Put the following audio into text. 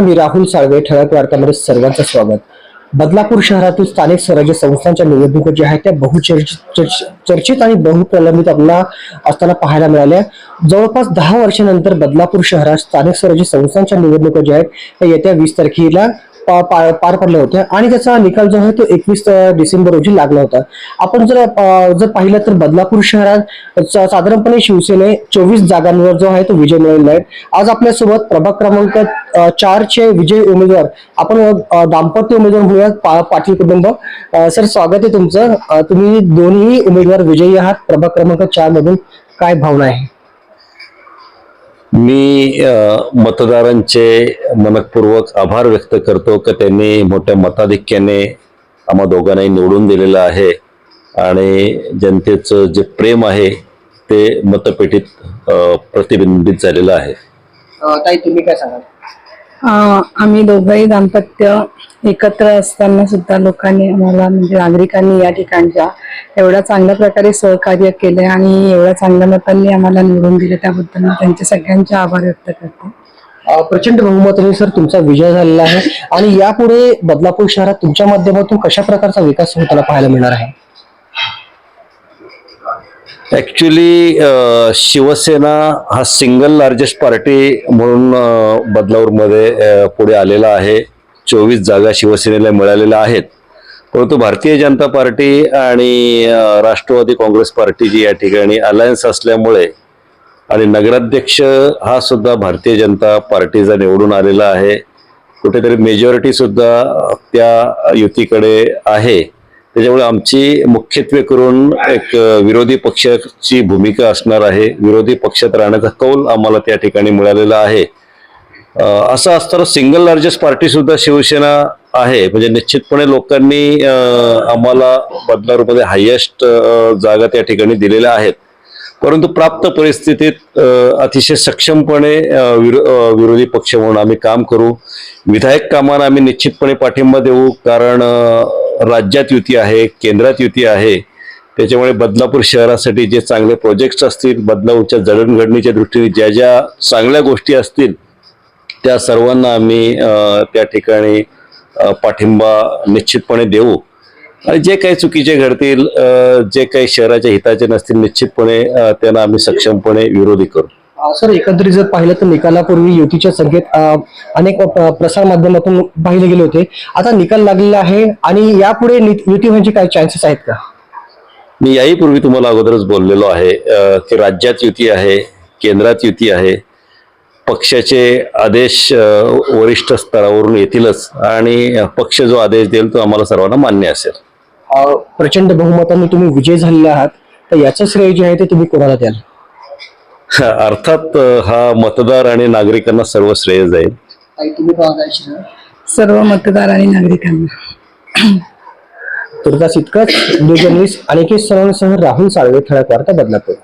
मी राहुल साळवे ठळक वार्तामध्ये सर्वांचं स्वागत. बदलापूर शहरातील स्थानिक स्वराज्य संस्थांच्या निवडणुका ज्या आहेत त्या बहुचर्चित चर्च- चर्चित आणि बहुप्रलंबित आपल्याला असताना पाहायला मिळाल्या. जवळपास दहा वर्षानंतर बदलापूर शहरात स्थानिक स्वराज्य संस्थांच्या निवडणुका ज्या आहेत त्या येत्या वीस तारखेला पार पडल्या होत्या. आणि त्याचा निकाल जो आहे तो एकवीस डिसेंबर रोजी लागला होता. आपण जर जर पाहिलं तर बदलापूर शहरात साधारणपणे शिवसेने चोवीस जागांवर जो आहे तो विजय मिळवला आहे. आज आपल्यासोबत प्रभाग क्रमांक चारचे विजय उमेदवार आपण दाम्पत्य उमेदवार म्हणूया पा- पाटील कुटुंब. सर स्वागत आहे तुमचं. तुम्ही दोन्ही उमेदवार विजयी आहात. प्रभाग क्रमांक चार मधून काय भावना आहे? मी मतदारांचे मनपूर्वक आभार व्यक्त करतो की त्यांनी मोठ्या मताधिक्याने आम्हा दोघांनाही निवडून दिलेलं आहे आणि जनतेचं जे प्रेम आहे ते मतपेटीत प्रतिबिंबित झालेलं आहे. ताई तुम्ही काय सांगाल? आम्ही दोघंही दाम्पत्य एकत्र असताना सुद्धा लोकांनी आम्हाला म्हणजे नागरिकांनी या ठिकाणच्या एवढ्या चांगल्या प्रकारे सहकार्य केले आणि एवढ्या चांगल्या मतांनी आम्हाला निवडून दिले त्याबद्दल मी त्यांचे सगळ्यांचे आभार व्यक्त करते. प्रचंड बहुमताने सर तुमचा विजय झालेला आहे आणि यापुढे बदलापूर शहरात तुमच्या माध्यमातून कशा प्रकारचा विकास होताना पाहायला मिळणार आहे? ॲक्च्युली uh, शिवसेना हा सिंगल लार्जेस्ट पार्टी म्हणून अ, बदलापूरमध्ये uh, पुढे आलेला आहे. चोवीस जागा शिवसेनेला मिळालेल्या आहेत. परंतु भारतीय जनता पार्टी आणि राष्ट्रवादी काँग्रेस पार्टी जी या ठिकाणी अलायन्स असल्यामुळे आणि नगराध्यक्ष हा सुद्धा भारतीय जनता पार्टीचा निवडून आलेला आहे. कुठेतरी मेजॉरिटीसुद्धा त्या युतीकडे आहे. त्याच्यामुळे आमची मुख्यत्वे करून एक विरोधी पक्षाची भूमिका असणार आहे. विरोधी पक्षात राहण्याचा कौल आम्हाला त्या ठिकाणी मिळालेला आहे. असं असताना सिंगल लार्जेस्ट पार्टी सुद्धा शिवसेना आहे. म्हणजे निश्चितपणे लोकांनी आम्हाला बदलापूरमध्ये हायेस्ट जागा त्या ठिकाणी दिलेल्या आहेत. परंतु प्राप्त परिस्थितीत अतिशय सक्षमपणे विरो- विरोधी पक्ष म्हणून आम्ही काम करू. विधायक कामांना आम्ही निश्चितपणे पाठिंबा देऊ कारण राज्यात युती आहे केंद्रात युती आहे त्याच्यामुळे बदलापूर शहरासाठी जे चांगले प्रोजेक्ट्स असतील बदलापूरच्या जडणघडणीच्या दृष्टीने ज्या ज्या चांगल्या गोष्टी असतील त्या सर्वांना आम्ही त्या ठिकाणी पाठिंबा निश्चितपणे देऊ. आणि जे काही चुकीचे घडतील जे काही शहराच्या हिताचे नसतील निश्चितपणे त्यांना आम्ही सक्षमपणे विरोधी करू. सर एकंदरीत जर पाहिलं तर निकालापूर्वी युतीचे संकेत अ, अनेक प्रसार माध्यमातून पाहिले गेले होते. आता निकाल लागलेला आहे आणि यापुढे युती व्हायचे काय चान्सेस आहेत का? मी याही पूर्वी तुम्हाला अगोदरच बोललेलो आहे की राज्यात युती आहे केंद्रात युती आहे पक्षाचे आदेश वरिष्ठ स्तरावरून येतीलच आणि पक्ष जो आदेश देईल तो आम्हाला सर्वांना मान्य असेल. प्रचंड बहुमताने तुम्ही विजय झालेले आहात तर याचं श्रेय जे आहे ते तुम्ही कोणाला द्याल? अर्थात हा मतदार आणि नागरिकांना सर्व श्रेय जाईल. सर्व मतदार आणि नागरिकांना. तुर्तास इतकंच व्हिडिओ जर्नलिस्ट अनिकेत सरांसह राहुल साळवे ठळक वार्ता बदलापूर